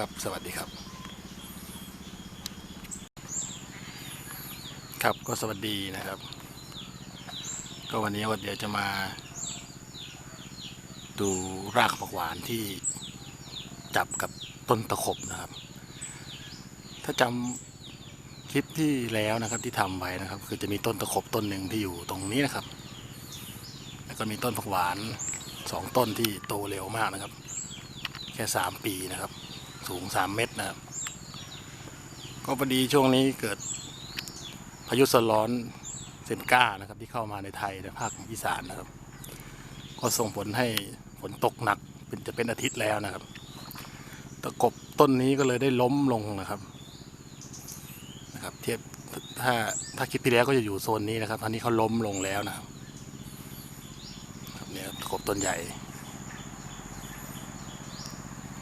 ครับ สวัสดีครับ ครับก็สวัสดีนะครับ ก็วันนี้ว่าเดียวจะมา ดูรากผักหวานที่จับกับต้นตะขบนะครับ ถ้าจำคลิปที่แล้วนะครับที่ทำไว้นะครับ คือจะมีต้นตะขบต้นหนึ่งที่อยู่ตรงนี้นะครับ แล้วก็มีต้นผักหวานสองต้นที่โตเร็วมากนะครับ แค่สามปีนะครับ สูงสามเมตรนะครับ ก็พอดีช่วงนี้เกิดพายุโซนร้อนเซนก้านะครับ ที่เข้ามาในไทยในภาคอีสานนะครับ ก็ส่งผลให้ฝนตกหนักเป็นจะเป็นอาทิตย์แล้วนะครับ ตะกบต้นนี้ก็เลยได้ล้มลงนะครับนะครับ เทียบถ้าถ้าคลิปที่แล้วก็จะอยู่โซนนี้นะครับตอนนี้เขาล้มลงแล้วนะครับครับเนี่ยตะกบต้นใหญ่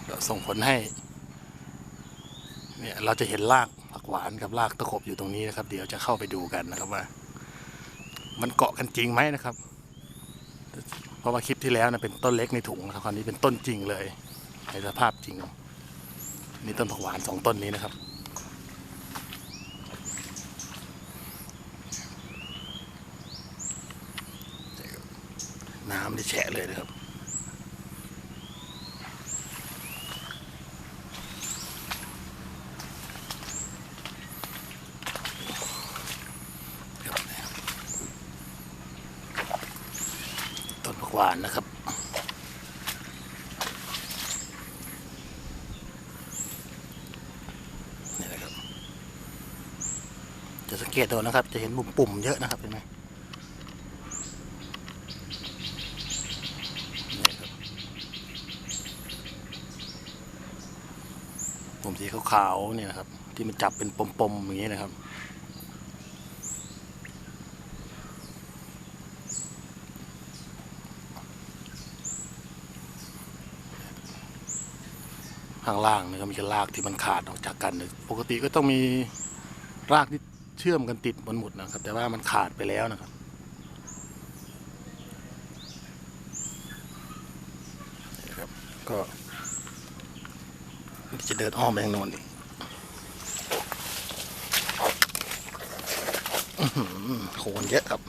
ก็ส่งผลให้ เนี่ยเราจะเห็นรากผักหวานกับรากตะขบอยู่ตรงนี้นะครับ เดี๋ยวจะเข้าไปดูกันนะครับว่า มันเกาะกันจริงไหมนะครับ เพราะว่าคลิปที่แล้วนะเป็นต้นเล็กในถุงนะครับคราวนี้เป็นต้นจริงเลย ในสภาพจริงนี่ต้นผักหวานสองต้นนี้นะครับน้ำที่แฉะเลยนะครับ ต้นผัก หวานนะครับ นี่นะครับ จะสังเกตดูนะครับ จะเห็นปุ่มๆเยอะนะครับเห็นไหมปุ่มสีขาวๆเนี่ยนะครับ ที่มันจับเป็นปมๆอย่างนี้นะครับ ข้างล่างเนี่ยก็มีแค่รากที่มันขาดออกจากกันเนี่ยปกติก็ต้องมีรากที่เชื่อมกันติดบนหมุดนะครับ แต่ว่ามันขาดไปแล้วนะครับนี่ครับก็จะเดินอ้อมไปทางโน้นอีกอื้อหือโคนเยอะครับ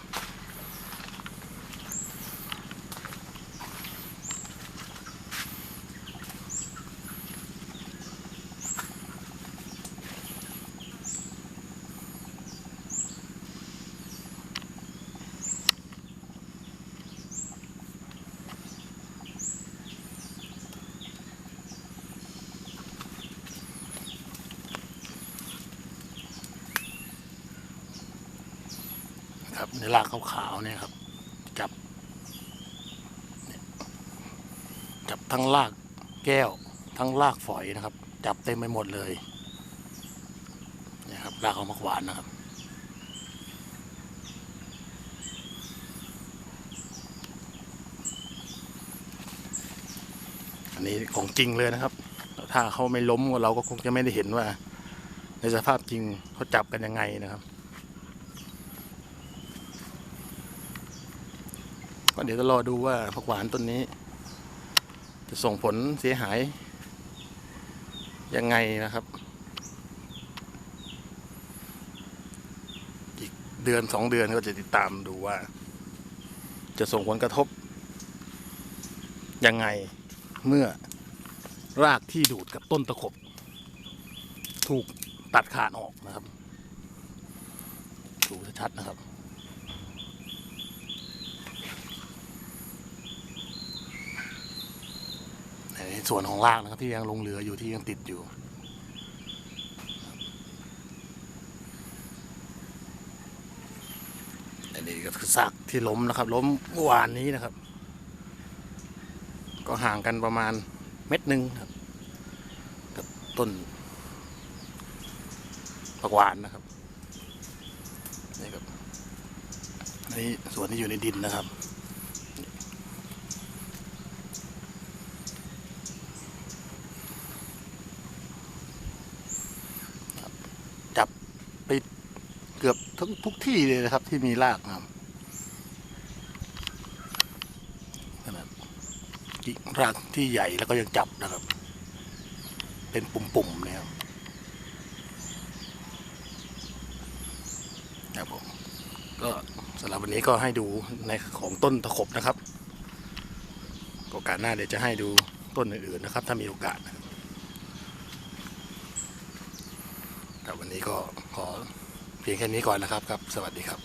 ครับในรากขาวๆเนี่ยครับ จับจับทั้งรากแก้ว ทั้งรากฝอยนะครับ จับเต็มไปหมดเลยนี่ยครับรากของผักหวานนะครับอันนี้ของจริงเลยนะครับ ถ้าเขาไม่ล้มเราก็คงจะไม่ได้เห็นว่า ในสภาพจริงเขาจับกันยังไงนะครับ ก็เดี๋ยวจะรอดูว่าผักหวานต้นนี้ จะส่งผลเสียหาย ยังไงนะครับ อีกเดือนสองเดือนก็จะติดตามดูว่า จะส่งผลกระทบ ยังไงเมื่อรากที่ดูดกับต้นตะขบ ถูกตัดขาดออกนะครับ ดูชัดๆนะครับ ส่วนของรากนะครับที่ยังลงเหลืออยู่ที่ยังติดอยู่อันนี้ก็คือซากที่ล้มนะครับ ล้มเมื่อวานนี้นะครับ ก็ห่างกันประมาณเม็ดหนึ่งครับกับต้นผักหวานนะครับนี่ครับอันนี้ส่วนที่อยู่ในดินนะครับ ไปเกือบทั้งทุกที่เลยนะครับ ที่มีรากนะครับขนาดกิ่งรากที่ใหญ่แล้วก็ยังจับนะครับ เป็นปุ่มๆนะครับครับผมก็สำหรับวันนี้ก็ให้ดูในของต้นตะขบนะครับ โอกาสหน้าเดี๋ยวจะให้ดูต้นอื่นๆนะครับ ถ้ามีโอกาสนะครับ ครับวันนี้ก็ขอเพียงแค่นี้ก่อนนะครับครับ สวัสดีครับ